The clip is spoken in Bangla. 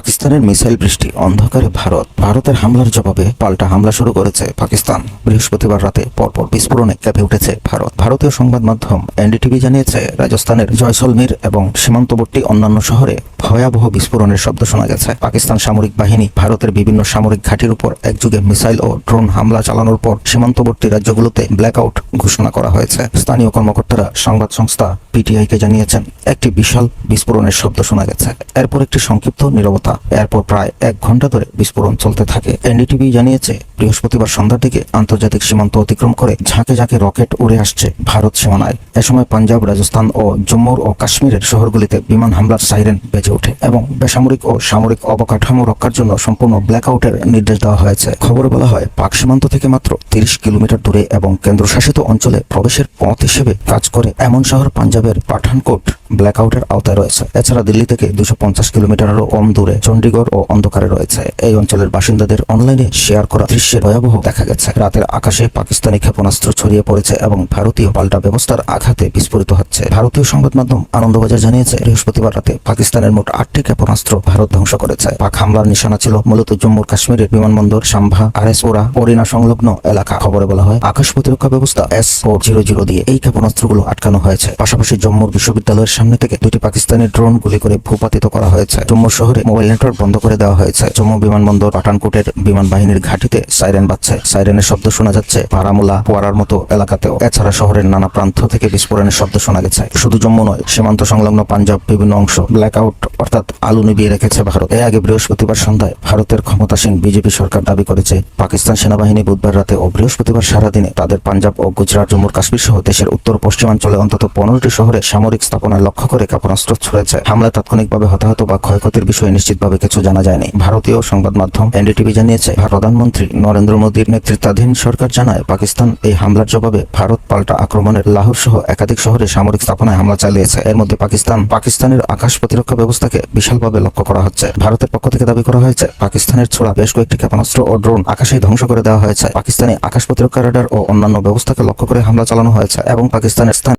পাকিস্তানের মিসাইল বৃষ্টি, অন্ধকারে ভারত, ভারতের হামলার জবাবে পাল্টা হামলা শুরু করেছে পাকিস্তান। বৃহস্পতিবার রাতে পরপর বিস্ফোরণে কেঁপে উঠেছে ভারত। ভারতীয় সংবাদ মাধ্যম এনডিটিভি জানিয়েছে, রাজস্থানের জয়সলমীর এবং সীমান্তবর্তী অন্যান্য শহরে ভয়াবহ বিস্ফোরণের শব্দ শোনা গেছে। পাকিস্তান সামরিক বাহিনী ভারতের বিভিন্ন সামরিক ঘাঁটির উপর একযুগে মিসাইল ও ড্রোন হামলা চালানোর পর সীমান্তবর্তী রাজ্যগুলোতে ব্ল্যাকআউট ঘোষণা করা হয়েছে। স্থানীয় কর্মকর্তারা সংবাদ সংস্থা পিটিআইকে জানিয়েছেন, একটি বিশাল বিস্ফোরণের শব্দ শোনা গেছে। এরপর একটি সংক্ষিপ্ত নিরবতা। এরপর প্রায় এক ঘণ্টা ধরে বিস্ফোরণ চলতে থাকে। এনডিটিভি জানিয়েছে, বৃহস্পতিবার সন্ধ্যার দিকে আন্তর্জাতিক সীমান্ত অতিক্রম করে ঝাঁকে ঝাঁকে রকেট উড়ে আসছে ভারত সীমানায়। এ সময় পাঞ্জাব, রাজস্থান ও জম্মু ও কাশ্মীরের শহরগুলিতে বিমান হামলার সাইরেন বেজে ওঠে এবং বেসামরিক ও সামরিক অবকাঠামো রক্ষার জন্য সম্পূর্ণ ব্ল্যাকআউটের নির্দেশ দেওয়া হয়েছে। খবরে বলা হয়, পাক সীমান্ত থেকে মাত্র তিরিশ কিলোমিটার দূরে এবং কেন্দ্রশাসিত অঞ্চলে প্রবেশের পথ হিসেবে কাজ করে এমন শহর পাঞ্জাবের পাঠানকোট ব্ল্যাকআউটের আওতায় রয়েছে। এছাড়া দিল্লি থেকে দুশো পঞ্চাশ কিলোমিটারেরও কম দূরে চণ্ডীগড় ও অন্ধকারে রয়েছে। এই অঞ্চলের বাসিন্দাদের অনলাইনে শেয়ার করা দৃশ্যের ভয়াবহ দেখা গেছে। রাতের আকাশে পাকিস্তানি ক্ষেপণাস্ত্র ছড়িয়ে পড়েছে এবং ভারতীয় পাল্টা ব্যবস্থার আঘাতে বিস্ফোরিত হচ্ছে। ভারতীয় সংবাদ মাধ্যম আনন্দবাজার জানিয়েছে, বৃহস্পতিবার রাতে পাকিস্তানের মোট আটটি ক্ষেপণাস্ত্র ভারত ধ্বংস করেছে। পাক হামলার নিশানা ছিল মূলত জম্মু কাশ্মীরের বিমানবন্দর, সাম্ভা আর এস ওরা অরিনা সংলগ্ন এলাকা। খবরে বলা হয়, আকাশ প্রতিরক্ষা ব্যবস্থা এস ও জিরো জিরো দিয়ে এই ক্ষেপণাস্ত্রগুলো আটকানো হয়েছে। পাশাপাশি জম্মুর বিশ্ববিদ্যালয়ের সামনে থেকে দুটি পাকিস্তানি ড্রোন গুলি করে ভূপাতিত করা হয়েছে। জম্মু শহরে মোবাইল নেটওয়ার্ক বন্ধ করে দেওয়া হয়েছে। জম্মু বিমানবন্দর পাঠানকোটের বিমান বাহিনীর ঘাঁটিতে সাইরেন বাজছে। সাইরেনের শব্দ শোনা যাচ্ছে পারামুলা পোয়ারার মতো এলাকাতেও। এছাড়া শহরের নানা প্রান্ত থেকে বিস্ফোরণের শব্দ শোনা গেছে। শুধু জম্মু নয়, সীমান্ত সংলগ্ন পাঞ্জাব বিভিন্ন অংশ ব্ল্যাকআউট অর্থাৎ আলু নিবিয়ে রেখেছে ভারত। এর আগে বৃহস্পতিবার সন্ধ্যায় ভারতের ক্ষমতাসীন বিজেপি সরকার দাবি করেছে, পাকিস্তান সেনাবাহিনী বুধবার রাতে ও বৃহস্পতিবার সারাদিনে তাদের পাঞ্জাব ও গুজরাট, জম্মু কাশ্মীর সহ দেশের উত্তর পশ্চিমাঞ্চলে অন্তত পনেরোটি শহরে সামরিক স্থাপনায় লক্ষ্য করে ক্ষেপণাস্ত্র ছুড়েছে। হামলায় তাৎক্ষণিকভাবে হতাহত বা ক্ষয়ক্ষতির বিষয়ে নিশ্চিতভাবে কিছু জানা যায়নি। ভারতীয় সংবাদ মাধ্যম এনডিটিভি জানিয়েছে, প্রধানমন্ত্রী নরেন্দ্র মোদীর নেতৃত্বাধীন সরকার জানায়, পাকিস্তান এই হামলার জবাবে ভারত পাল্টা আক্রমণের লাহোর সহ একাধিক শহরে সামরিক স্থাপনায় হামলা চালিয়েছে। এর মধ্যে পাকিস্তান, পাকিস্তানের আকাশ প্রতিরক্ষা ব্যবস্থাকে বিশালভাবে লক্ষ্য করা হচ্ছে। ভারতের পক্ষ থেকে দাবি করা হয়েছে, পাকিস্তানের ছোড়া বেশ কয়েকটি ক্ষেপণাস্ত্র ও ড্রোন আকাশে ধ্বংস করে দেওয়া হয়েছে। পাকিস্তানি আকাশ প্রতিরক্ষা রাডার ও অন্যান্য ব্যবস্থাকে লক্ষ্য করে হামলা চালানো হয়েছে এবং পাকিস্তানের স্থান